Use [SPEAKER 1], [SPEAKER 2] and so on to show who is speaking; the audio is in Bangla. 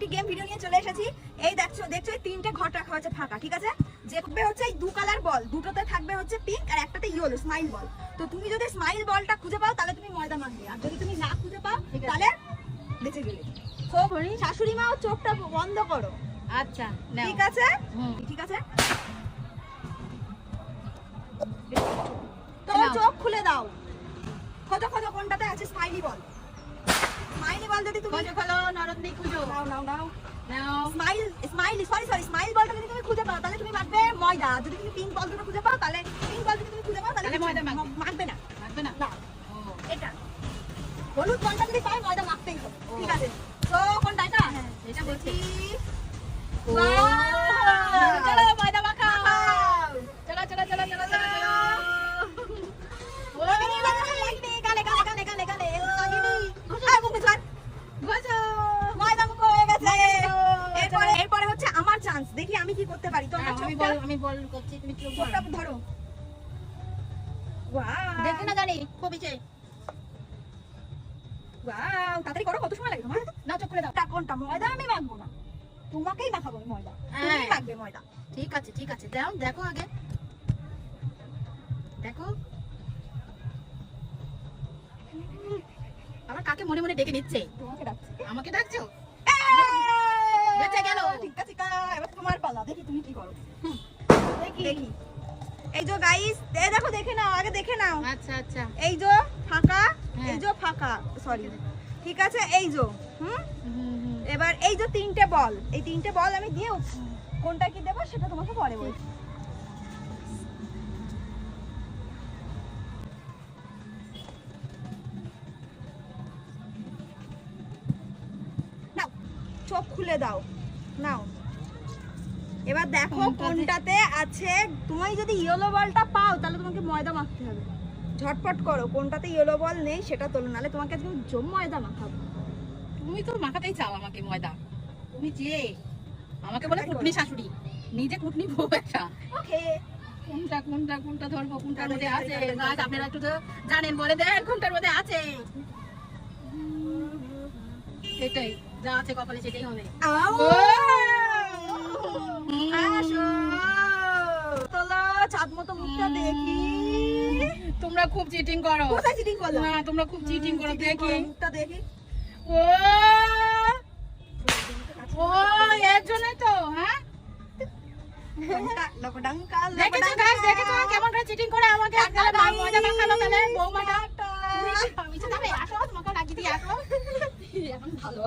[SPEAKER 1] একটি গেম ভিডিও নিয়ে চলে এসেছি। এই দেখছ দেখছ তিনটে ঘর রাখা হয়েছে ফাঁকা ঠিক আছে? যে থাকবে হচ্ছে এই দু কালার বল দুটোতে থাকবে হচ্ছে পিঙ্ক আর একটাতে ইয়েলো স্মাইল বল তো তুমি যদি স্মাইল বলটা খুঁজে পাও তাহলে তুমি ময়দা মাখবে আর যদি তুমি না খুঁজে পাও তাহলে বেঁচে গেলে। শাশুড়ি মাও চোখটা বন্ধ করো।
[SPEAKER 2] আচ্ছা
[SPEAKER 1] ঠিক আছে? ঠিক আছে? তো চোখ খুলে দাও। খোঁজো খোঁজো কোনটাতে আছে স্মাইলি বল যদি তুমি
[SPEAKER 2] খোঁজো খুঁজো।
[SPEAKER 1] নাও নাও নাও।
[SPEAKER 2] নাও।
[SPEAKER 1] Smile smile sorry sorry smile বলটা যদি তুমি খুঁজে পাও তাহলে তুমি মাখবে ময়দা। যদি তুমি পিঙ্ক বল দুটো খুঁজে পাও তাহলে পিঙ্ক বল যদি তুমি খুঁজে পাও তাহলে
[SPEAKER 2] ময়দা মাখবে।
[SPEAKER 1] মা- মাখবে না?
[SPEAKER 2] না
[SPEAKER 1] না এটা। হলুদ বলটা যদি পাই ময়দা মাখতেই হবে। ঠিক আছে। তো কোনটা এটা?
[SPEAKER 2] এটা বলছি
[SPEAKER 1] Wow!
[SPEAKER 2] চলো ময়দা মাখাও
[SPEAKER 1] মাখাও।
[SPEAKER 2] চলো চলো চলো চলো চলো চলো
[SPEAKER 1] লাগেনি, লাগেনি, লাগেনি, গালে, গালে, গালে, গালে, গালে, লাগেনি। আর মুখে ছাড়।
[SPEAKER 2] ঘষো
[SPEAKER 1] ময়দা মুখো হয়ে গেছে।
[SPEAKER 2] ময়দা মুখো,
[SPEAKER 1] এরপরে এরপরে হচ্ছে আমার চান্স দেখি আমি কি করতে পারি। তোমরা
[SPEAKER 2] আমি বল আমি বল করছি তুমি
[SPEAKER 1] চোখটা ধরো। Wow!
[SPEAKER 2] দেখি না জানি খুব ইচ্ছে
[SPEAKER 1] Wow! তাড়াতাড়ি করো কত সময় লাগে তোমার?
[SPEAKER 2] না চোখ করে দাও।
[SPEAKER 1] কোনটা কোনটা? ময়দা আমি মাখবো না। তোমাকেই মাখাবো ময়দা। তুমি
[SPEAKER 2] হ্যাঁ।
[SPEAKER 1] মাখবে ময়দা।
[SPEAKER 2] ঠিক আছে ঠিক আছে। দাও দেখো আগে। দেখো। আবার কাকে মনে মনে ডেকে নিচ্ছে?
[SPEAKER 1] তোমাকে ডাকছি।
[SPEAKER 2] আমাকে ডাকছো!
[SPEAKER 1] ঠিক এবার তোমার পালা দেখি তুমি কি করো। দেখি। দেখি। এই যে গাইস এ দেখো দেখে নাও আগে দেখে নাও।
[SPEAKER 2] আচ্ছা আচ্ছা।
[SPEAKER 1] এই যে ফাঁকা
[SPEAKER 2] হ্যাঁ।
[SPEAKER 1] এই যে ফাঁকা সরি ঠিক আছে এই যে হুম?
[SPEAKER 2] হুম, হুম।
[SPEAKER 1] এবার এই যে তিনটে বল এই তিনটে বল আমি দিয়ে কোনটা কি দেবো সেটা তোমাকে পরে বলছি চোখ খুলে দাও। নাও। এবার দেখো
[SPEAKER 2] কোনটাতে?
[SPEAKER 1] আছে। তুমি যদি ইয়েলো বলটা পাও তাহলে তোমাকে ময়দা মাখতে হবে। ঝটপট করো কোনটাতে ইয়েলো বল নেই সেটা তোলো নাহলে তোমাকে আজকে জম ময়দা মাখাবো।
[SPEAKER 2] তুমি তো মাখাতেই চাও আমাকে ময়দা। তুমি যে আমাকে বলে কুটনি শাশুড়ি। নিজে কুটনি বউ একটা।
[SPEAKER 1] ওকে।
[SPEAKER 2] কোনটা কোনটা কোনটা ধরবো কোনটার মধ্যে আছে? গাছ আপনারা একটু তো জানেন বলে দেন কোনটার মধ্যে আছে। সেটাই যা আছে কপালে সেটাই হবে
[SPEAKER 1] আও
[SPEAKER 2] ও!
[SPEAKER 1] আসো তোলো চাঁদ মতো মুখটা দেখি
[SPEAKER 2] তোমরা খুব চিটিং করো।
[SPEAKER 1] কোথায় চিটিং করলাম
[SPEAKER 2] না তোমরা খুব চিটিং করো দেখি।
[SPEAKER 1] মুখটা দেখি।
[SPEAKER 2] ও! ও এর জন্যই তো হ্যাঁ? কেমন করে চিটিং করে আমাকে? মজা মাখালো তাহলে বৌমাটা। আমি আসো তোমাকে লাগিয়ে দিয়ে আসো। এখন ভালো